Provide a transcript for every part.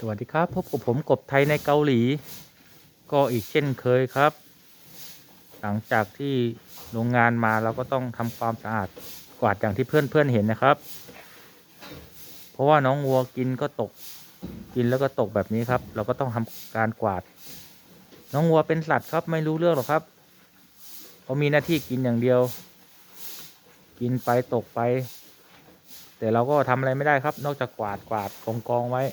สวัสดีครับพบกับผมกบไทยในเกาหลี ก็อีกเช่นเคยครับ หลังจากที่โรงงานมาเราก็ต้องทำความสะอาดกวาดอย่างที่เพื่อนๆเห็นนะครับ เพราะว่าน้องวัวกินก็ตกกินแล้วก็ตกแบบนี้ครับ เราก็ต้องทำการกวาด น้องวัวเป็นสัตว์ครับไม่รู้เรื่องหรอกครับเขามีหน้าที่กินอย่างเดียว กินไปตกไป แต่เราก็ทำอะไรไม่ได้ครับ นอกจากกวาดกวาดกองกองไว้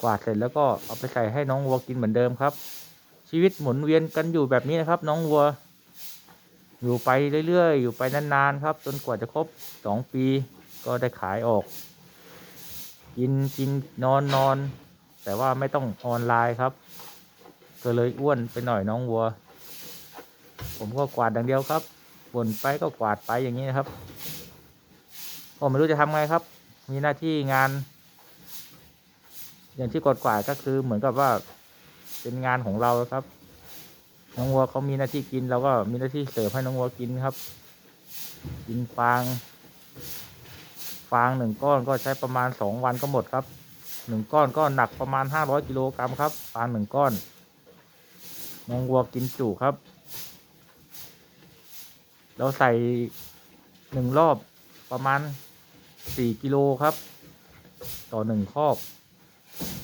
กวาดเสร็จแล้วก็เอาไปใส่ให้น้องวัวกินเหมือนเดิมครับ ชีวิตหมุนเวียนกันอยู่แบบนี้นะครับ น้องวัว อยู่ไปเรื่อยๆ อยู่ไปนานๆครับ จนกว่าจะครบสองปีก็ได้ขายออก กินกินนอนนอนแต่ว่าไม่ต้องออนไลน์ครับ ก็เลยอ้วนไปหน่อยน้องวัว ผมก็กวาดอย่างเดียวครับบ่นไปก็กวาดไปอย่างนี้นะครับก็ไม่รู้จะทำไงครับ มีหน้าที่งาน อย่างที่กดกวาดก็คือเหมือนกับว่าเป็นงานของเราครับ น้องวัวเขามีหน้าที่กินเราก็มีหน้าที่เสิร์ฟให้น้องวัวกินครับ กินฟางฟางหนึ่งก้อนก็ใช้ประมาณสองวันก็หมดครับหนึ่งก้อนก็หนักประมาณห้าร้อยกิโลกรัมครับฟางหนึ่งก้อน น้องวัวกินจุครับ เราใส่หนึ่งรอบประมาณสี่กิโลครับ ต่อหนึ่งคอก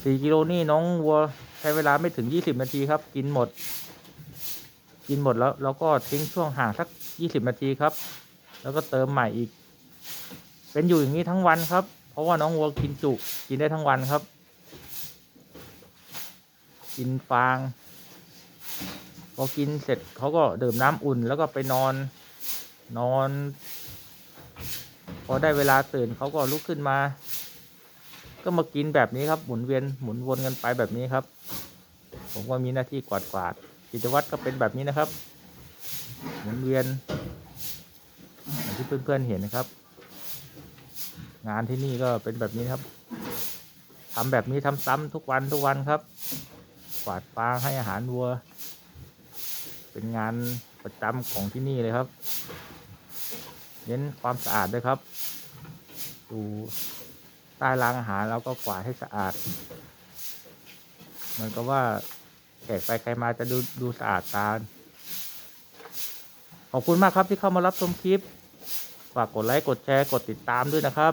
สี่กิโลนี่น้องวัวใช้เวลาไม่ถึงยี่สิบนาทีครับ กินหมด กินหมดแล้วเราก็ทิ้งช่วงห่างสักยี่สิบนาทีครับ แล้วก็เติมใหม่อีก เป็นอยู่อย่างนี้ทั้งวันครับ เพราะว่าน้องวัวกินจุกินได้ทั้งวันครับ กินฟาง พอกินเสร็จเขาก็ดื่มน้ำอุ่น แล้วก็ไปนอนนอน พอได้เวลาตื่นเขาก็ลุกขึ้นมา ก็มากินแบบนี้ครับหมุนเวียนหมุนวนกันไปแบบนี้ครับ ผมก็มีหน้าที่กวาดกวาดกิจวัตรก็เป็นแบบนี้นะครับ หมุนเวียนอย่างที่เพื่อนๆเห็นนะครับ งานที่นี่ก็เป็นแบบนี้ครับทำแบบนี้ทำซ้ำทุกวันทุกวันครับ กวาดฟางให้อาหารวัว เป็นงานประจำของที่นี่เลยครับ เน้นความสะอาดด้วยครับดู ใต้รางอาหารแล้วก็กวาดให้สะอาด เหมือนกับว่าแขกไปใครมาจะดูดูสะอาดตาขอบคุณมากครับที่เข้ามารับชมคลิป ฝากกดไลค์กดแชร์กดติดตามด้วยนะครับ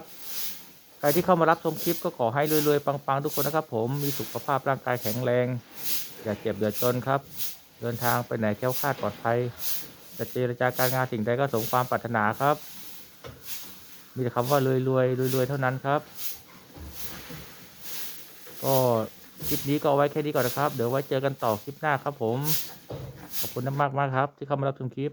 ใครที่เข้ามารับชมคลิปก็ขอให้รวยๆปังๆทุกคนนะครับ ผมมีสุขภาพร่างกายแข็งแรง อย่าเจ็บอย่าจนครับ เดินทางไปไหนแคล้วคลาดปลอดภัยจะเจรจาการงานสิ่งใดก็สมความปรารถนาครับ มีแต่คำว่ารวยรวยรวยรวยๆเท่านั้นครับ ก็คลิปนี้ก็เอาไว้แค่นี้ก่อนนะครับ เดี๋ยวไว้เจอกันต่อคลิปหน้าครับผม ขอบคุณมากมากครับ ที่เข้ามารับชมคลิป